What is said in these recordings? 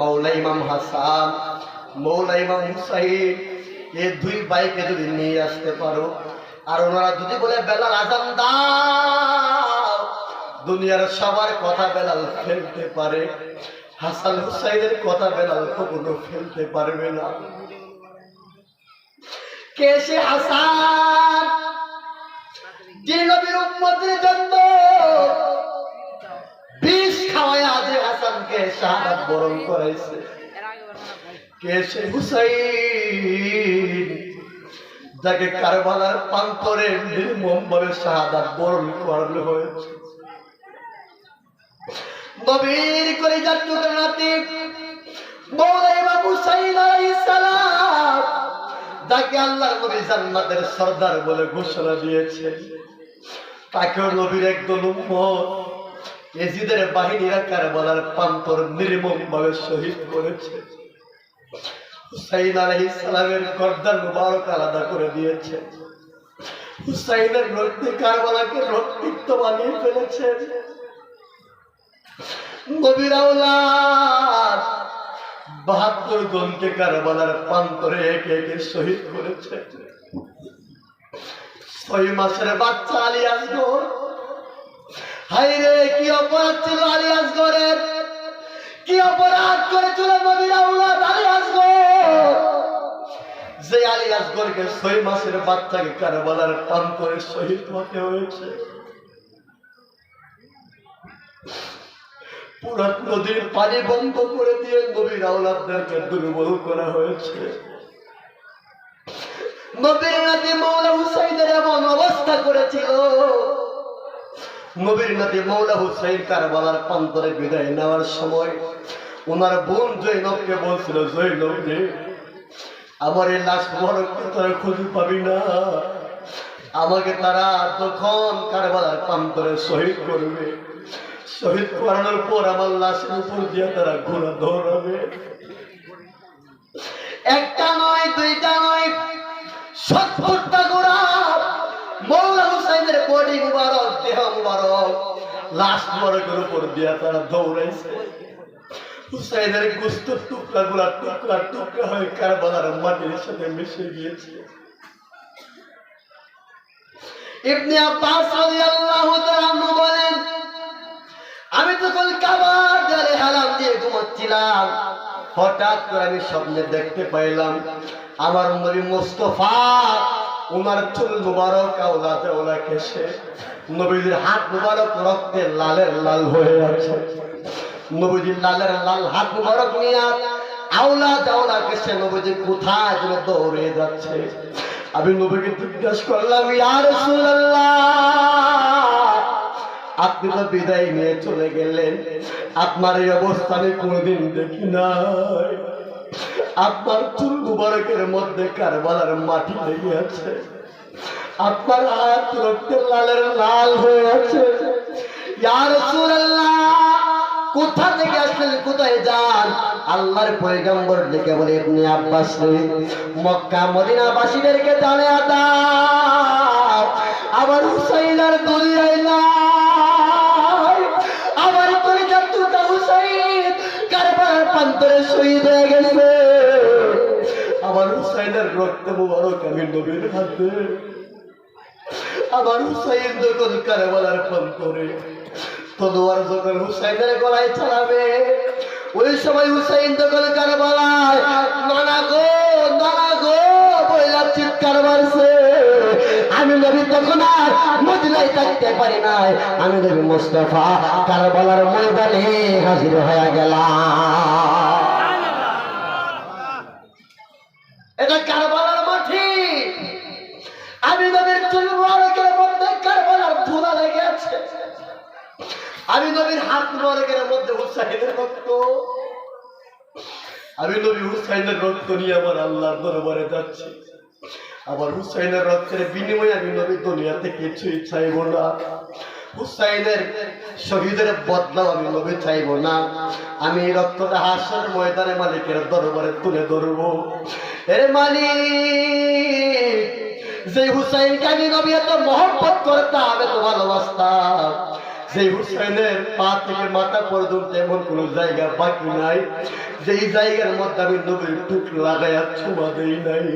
মৌলা ইমাম হাসান, মৌলা ইমাম হুসাইন এই দুই ভাইকে যদি নিয়ে আসতে পারো, আর ওনারা যদি বলে, বেলাল আজান দাও, দুনিয়ার সবার কথা বেলাল ফেলতে পারে, হাসান হুসাইনের কথা বেলাল কখনো ফেলতে পারবে না। কে সে হাসান? যে নবীর জন্য হাসানকে শাহাদাত বরণ করাইছে? কে সে হুসাইন? যাকে কারবালার প্রান্তরে নির্মম ভাবে শাহাদাত বরণ করানো হয়েছে। নবীর করে যাত্রা নাতি মৌলাই বাবু হুসাইন আলাইহিস সালাম, যাকে আল্লাহ নবী জান্নাতের সর্দার বলে ঘোষণা দিয়েছে তাকেও নবীর একদল উম্মত। এজিদের বাহিনীরা কারবালার প্রান্তর নির্মম ভাবে শহীদ করেছে। হুসাইন গর্দান মুবারক আলাদা করে দিয়েছে। হুসাইনের রক্তে কারবালাকে বানিয়ে ফেলেছে। বাহাত্তর জনকে কারবালার প্রান্তরে একে একে শহীদ করেছে। ছয় মাসের বাচ্চা আলী আসগর হাই রে কি অপরাধ ছিল আলী আসগরের? কি অপরাধ করেছিল নবীর আউলাদ আলী আসগর? যে আলী আসগরকে ছয় মাসের বাচ্চাকে কারবালার প্রান্তরে শহীদ হতে হয়েছে। পুরাত নদীর পানি বন্ধ করে দিয়ে নবীর আওলাদদেরকে দুর্বল করা হয়েছে। নবীর নাতি মৌলা হুসাইনের এমন অবস্থা করেছিল। নবীর নাতি মৌলা হুসাইন কারবালার প্রান্তরে বিদায় নেওয়ার সময় ওনার বোন জৈনবকে বলছিল, জৈনব রে, আমার এই লাশ মরককে তোরা খুঁজে পাবি না? আমাকে তারা তখন কারবালার প্রান্তরে শহীদ করবে, শহীদ করানোর পর আমার লাশের উপর দিয়ে তারা ঘোড়া দৌড়াবে। একটা নয়, দুইটা নয়, সত্তরটা ঘোড়া মৌলা হুসাইনের বডি মুবারক দেহ উপর দিয়ে তারা দৌড়াইছে। হুসাইনের গুস্ত টুকরা গুলা টুকরা টুকরা হয়ে কারবালার মাটির সাথে মিশে গিয়েছে। ইবনে আব্বাস রাদিয়াল্লাহু তাআলা বলেন, আমি তখন কাবার জালে হারাম দিয়ে ঘুমাচ্ছিলাম। হঠাৎ করে আমি স্বপ্নে দেখতে পাইলাম, আমার নবী মোস্তফা উনার চুল মুবারক আওলাতে ওলা কেসে নবীজির হাত মুবারক রক্তে লালের লাল হয়ে আছে। নবীজির লালের লাল হাত মুবারক নিয়ে আওলা জাওলা কেসে নবীজি কোথায় যেন দৌড়ে যাচ্ছে। আমি নবীকে জিজ্ঞাসা করলাম, ইয়া রাসূলুল্লাহ, আপনি তো বিদায় নিয়ে চলে গেলেন। আপনার এই অবস্থা আমি কোনোদিন দেখি নাই। আপনার চুল মুবারকের মধ্যে কারবালার মাটি লেগে আছে। আপনার হাত রক্তের লালের লাল হয়ে আছে। কোথা থেকে আসলেন, কোথায় যান? আল্লাহর পয়গম্বর ডেকে বলে আব্বাস মক্কা, মদিনাবাসীদেরকে দাও আবার হুসাইন আর নাই প্রান্তরে শহীদ হয়ে গেছে। আমার হুসাইনের রক্ত মুবারক আমি নবীর হাতে। আমার হুসাইন যখন কারবালার প্রান্তরে, তলোয়ার যখন হুসাইনের গলায় চালাবে, ওই সময় হুসাইন যখন কারবালায়, নানা গো, নানা চিৎকার মারছে। আমি নবী তখন আর মদিনায় থাকতে পারি নাই। আমি নবী মোস্তফা কারবালার ময়দানে হাজির হয়ে গেলাম। এটা কারবালার আমি নবীর মধ্যে কারবালার ধুলা লেগে আছে। আমি নবীর হাত মুবারকের মধ্যে হুসাইনের রক্ত। আমি নবী হুসাইনের রক্ত নিয়ে আমার আল্লাহর দরবারে যাচ্ছি। আমার হুসাইনের রক্তের বিনিময়ে আমি নবী দুনিয়াতে কিছুই চাইব না। হুসাইনের শহীদের বদলাও আমি নবী চাইব না। আমি রক্তটা হাসার ময়দানে মালিকের দরবারে তুলে ধরবো। এর মালিক যে হুসাইনকে আমি নবী এত মহব্বত করতাম, এত ভালোবাসতাম যে হুসাইনের পা থেকে মাথা পর্যন্ত এমন কোন জায়গা বাকি নাই, যেই জায়গার মধ্যে আমি নবীর টুক লাগাইয়া ছোঁয়া দেই নাই।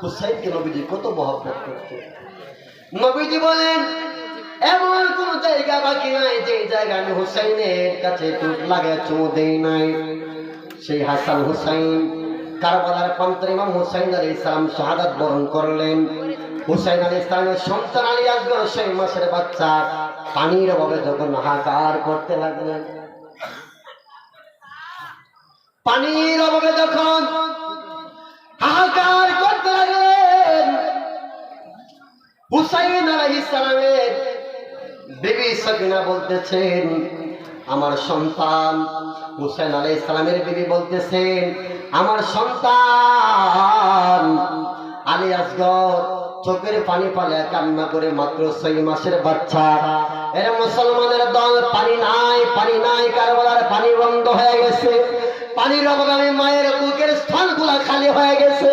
হুসাইনকে নবীজি কত মহব্বত করতে। নবীজি বলেন, এমন কোন জায়গা বাকি নাই যে জায়গা আমি হুসাইনের কাছে টুক লাগাইয়া চুমু দেই নাই। সেই হাসান হুসাইন কারবালার প্রান্তর ইমাম হুসাইন আলী ইসলাম শাহাদাত বরণ করলেন। হুসাইন আলী ইসলামের সন্তান আলী আসগর সেই মাসের বাচ্চা পানির অভাবে যখন হাহাকার করতে লাগলেন। পানির অভাবে যখন হাহাকার করতে লাগলেন। হুসাইন আলী ইসলামের বিবি সকিনা বলতেছেন, আমার সন্তান। হুসেন আলাই ইসলামের বিবি বলতেছেন, আমার সন্তান। আলী আসগর চোখের পানি পালে কান্না করে মাত্র ছয় মাসের বাচ্চা। এর মুসলমানের দল, পানি নাই পানি নাই, কারবালার পানি বন্ধ হয়ে গেছে। পানির অভাবে মায়ের বুকের স্থানগুলা খালি হয়ে গেছে।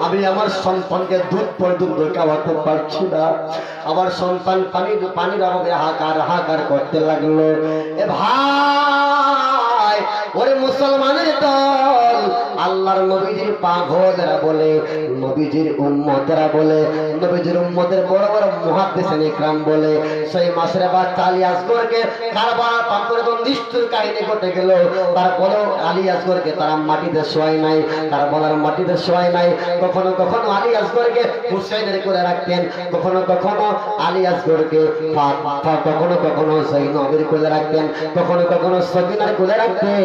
আমি আমার সন্তানকে দুধ পর্যন্ত খাওয়াতে পারছি না। আমার সন্তান পানি পানির অভাবে হাকার হাকার করতে লাগল। এ ভাই! ওরে মুসলমানের দল, আল্লাহর নবীজির পাগলেরা বলে, নবীজির উম্মতেরা বলে, নবীজির উম্মতের বড় বড় মুহাদ্দিসিন ইকরাম বলে, সেই মাসের বাচ্চা আলী আসগরকে কারবার পান্তরে তো নিষ্ঠুর কাহিনী ঘটে গেল, তারপরেও আলী আসগরকে তারা মাটিতে শোয়াই নাই, কারবালার মাটিতে শোয়াই নাই। কখনো কখনো আলী আসগরকে হুসাইনের করে রাখতেন, কখনো কখনো আলী আসগরকে কখনো কখনো সেই নবীর কোলে রাখতেন, কখনো কখনো সবিনার কোলে রাখতেন।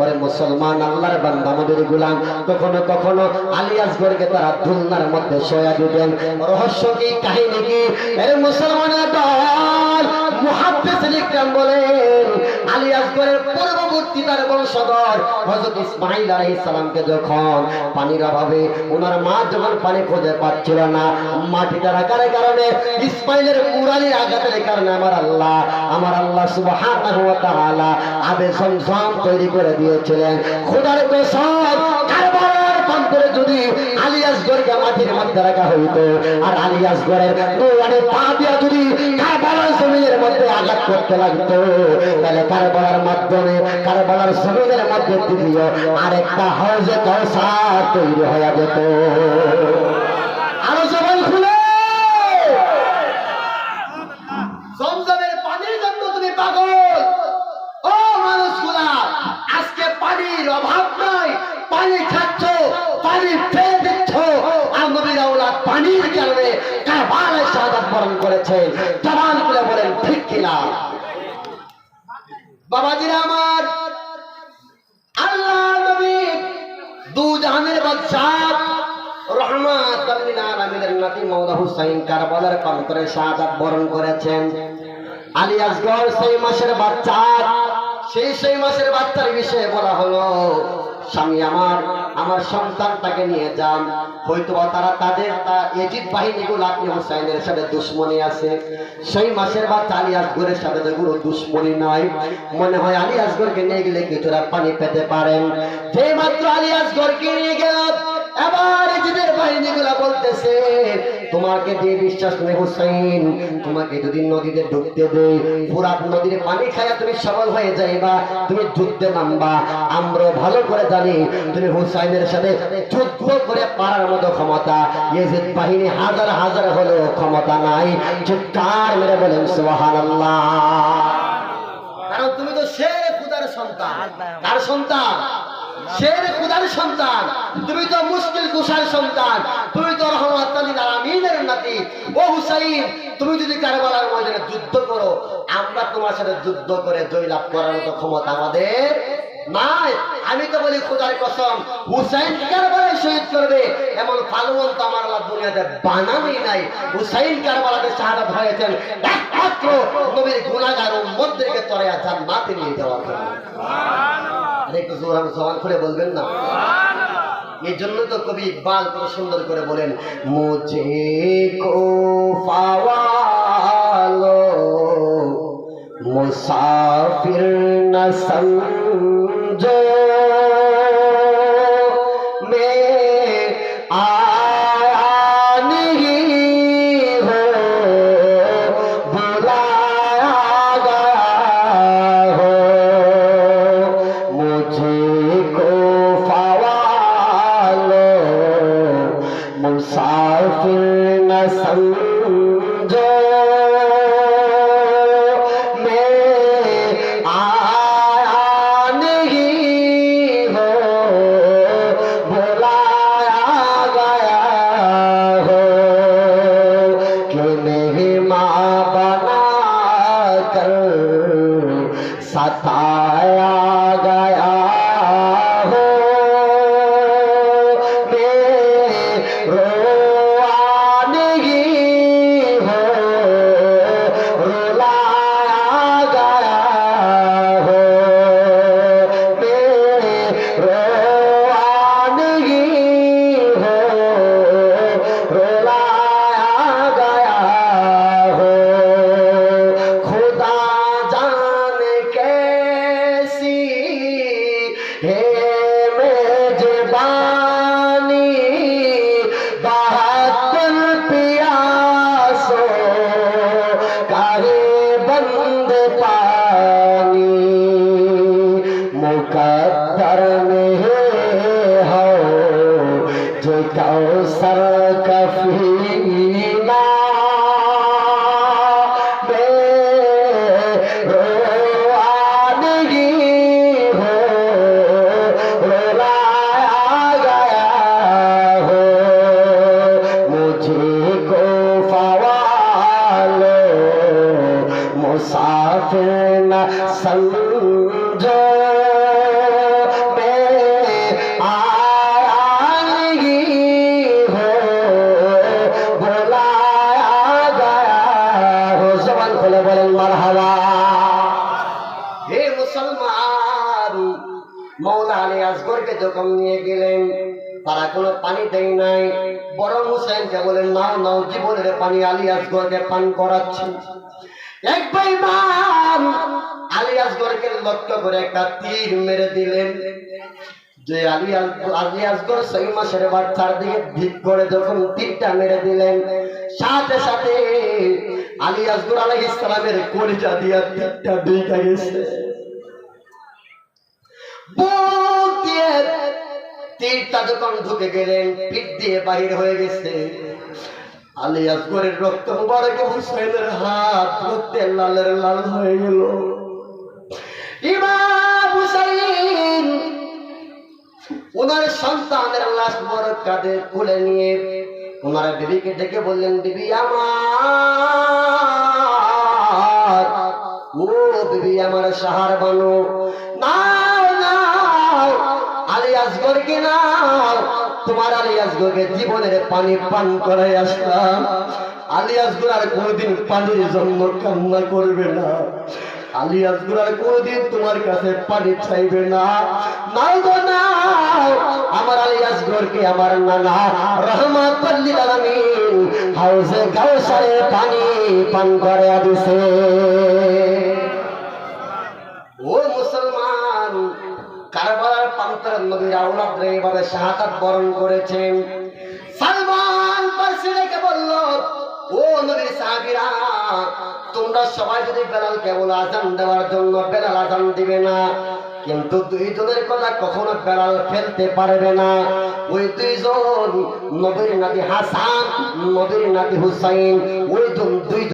ওরে মুসলমান আল্লাহর বান্দা আমাদের গুলাম, কখনো কখনো আলিয়াস আসগরকে তারা দুলনার মধ্যে সয়া দিবেন। রহস্য কি, কাহিনী কি? এর মুসলমানের দল, মুহাদ্দিস ইকরাম বলেন, আলিয়াস আসগরের পূর্ববর্তী তার বংশধর হযরত ইসমাঈল আলাইহিস সালামকে যখন পানির অভাবে ওনার মা যখন পানি খুঁজে পাচ্ছিল না মাটিতে রাখার কারণে ইসমাইলের কুরআনের আঘাতের কারণে আমার আল্লাহ আমার আল্লাহ সুবহানাহু ওয়া তাআলা আবে জমজম তৈরি করে দিয়েছিলেন। খোদার কসম কারবালার প্রান্তরে যদি আলিয়াসগড়কে মাটির মধ্যে রাখা হইতো, আর আলিয়াসগড়ের দৌড়ানে পা দিয়া যদি কারবালার জমিনের মধ্যে আঘাত করতে লাগতো, তাহলে কারবালার মাধ্যমে, কারবালার জমিনের মধ্যে দ্বিতীয় আরেকটা হজে কৌসার তৈরি হয়ে যেত। পানি ফেলে দিচ্ছ। আর পানির কারণে বরণ করেছে। জবান বলেন, ঠিক কিনা? আমার আল্লাহ নবী করেছেন। আলী সেই মাসের বাচ্চা সেই সেই মাসের বাচ্চার বিষয়ে বলা হলো, স্বামী আমার আমার সন্তানটাকে নিয়ে যান। হয়তো বা তারা তাদের এজিদ বাহিনীগুলো আপনি হুসাইনের সাথে দুশ্মনী আছে। সেই মাসের বা আলী আসগরের সাথে কোনো দুশ্মনী নাই। মনে হয় আলী আসগরকে নিয়ে গেলে কিছুটা পানি পেতে পারেন। যে মাত্র আলী আসগরকে নিয়ে গেল, এবার এজিদের বাহিনীগুলা বলতেছে তোমাকে দিয়ে বিশ্বাস নেই হুসাইন। তোমাকে যদি নদীতে ঢুকতে দেই ফুরাত নদীর পানি খায়া তুমি সবল হয়ে যাইবা, তুমি যুদ্ধে নামবা। আমরা ভালো করে জানি তুমি হুসাইনের সাথে যুদ্ধ করে পারার মতো ক্ষমতা। ইয়েজিদ বাহিনী হাজার হাজার হলেও ক্ষমতা নাই। চিৎকার মেরে বলেন, সুবহানাল্লাহ। কারণ তুমি তো শের খুদার সন্তান। কার সন্তান? শের খুদার সন্তান। তুমি তো মুশকিল কুশার সন্তান। তুমি তো নাতি ও হুসাইন তুমি যদি কারবালার ময়দানে যুদ্ধ করো, আমরা তোমার সাথে যুদ্ধ করে জয়লাভ করার মতো ক্ষমতা আমাদের নাই। আমি তো বলি, খোদার কসম, হুসাইন কারবালায় শহীদ করবে, এমন ফালুন তো আমার আল্লাহ দুনিয়াতে বানানোই নাই। হুসাইন কারবালাতে শাহাদাত হয়েছেন একমাত্র নবীর গুণাগার উম্মতদেরকে তরাইয়া জান্নাতে নিয়ে যাওয়ার জন্য। একটু জোর আমি জবান খুলে বলবেন না? এই জন্য তো কবি ইকবাল কত সুন্দর করে বলেন, মুঝে কো পাওয়ালো মুসাফির না সমঝো सताया الكوثر كفينا مسافر نہ سمجھو দেয় নাই। বরং হুসেনকে বলেন, নাও নাও, জীবনের পানি আলী আসগরকে পান করাচ্ছে। এক বেঈমান আলী আসগরকে লক্ষ্য করে একটা তীর মেরে দিলেন। যে আলী আস- আলী আসগর সেই মাসের ভিক করে যখন তীরটা মেরে দিলেন, সাথে সাথে আলাই ইসলামের দিয়া তীরটা গেছে। তীরটা যখন ঢুকে গেলেন, পিঠ দিয়ে বাহির হয়ে গেছে। আলী আসগরের রক্ত মুবারক হুসাইনের হাত রক্তে লালের লাল হয়ে গেল। ইমাম হুসাইন ওনার সন্তানের লাশ বড় কাঁধে খুলে নিয়ে ওনার বিবিকে ডেকে বললেন, বিবি আমার, ও বিবি আমার সাহার বানো নাও আলী আসগরকে নাও তোমার আলী আসগরকে জীবনের পানি পান করাই আসলাম। আলী আসগর আর কোনোদিন পানির জন্য কান্না করবে না। আলী আসগর আর কোনোদিন তোমার কাছে পানি চাইবে না। নাও গো, নাও। আমার আলী আসগরকে আমার নানা রহমত আলামিন হাউসে গাউসারে পানি পান করে দিছে। ও মুসলমান কারবালার তোমরা সবাই যদি বেলাল কেবল আজান দেওয়ার জন্য বেলাল আজান দিবে না, কিন্তু দুইজনের কথা কখনো বেলাল ফেলতে পারবে না। ওই দুইজন নবীর নাতি হাসান, নবীর নাতি হুসাইন, ওই দুই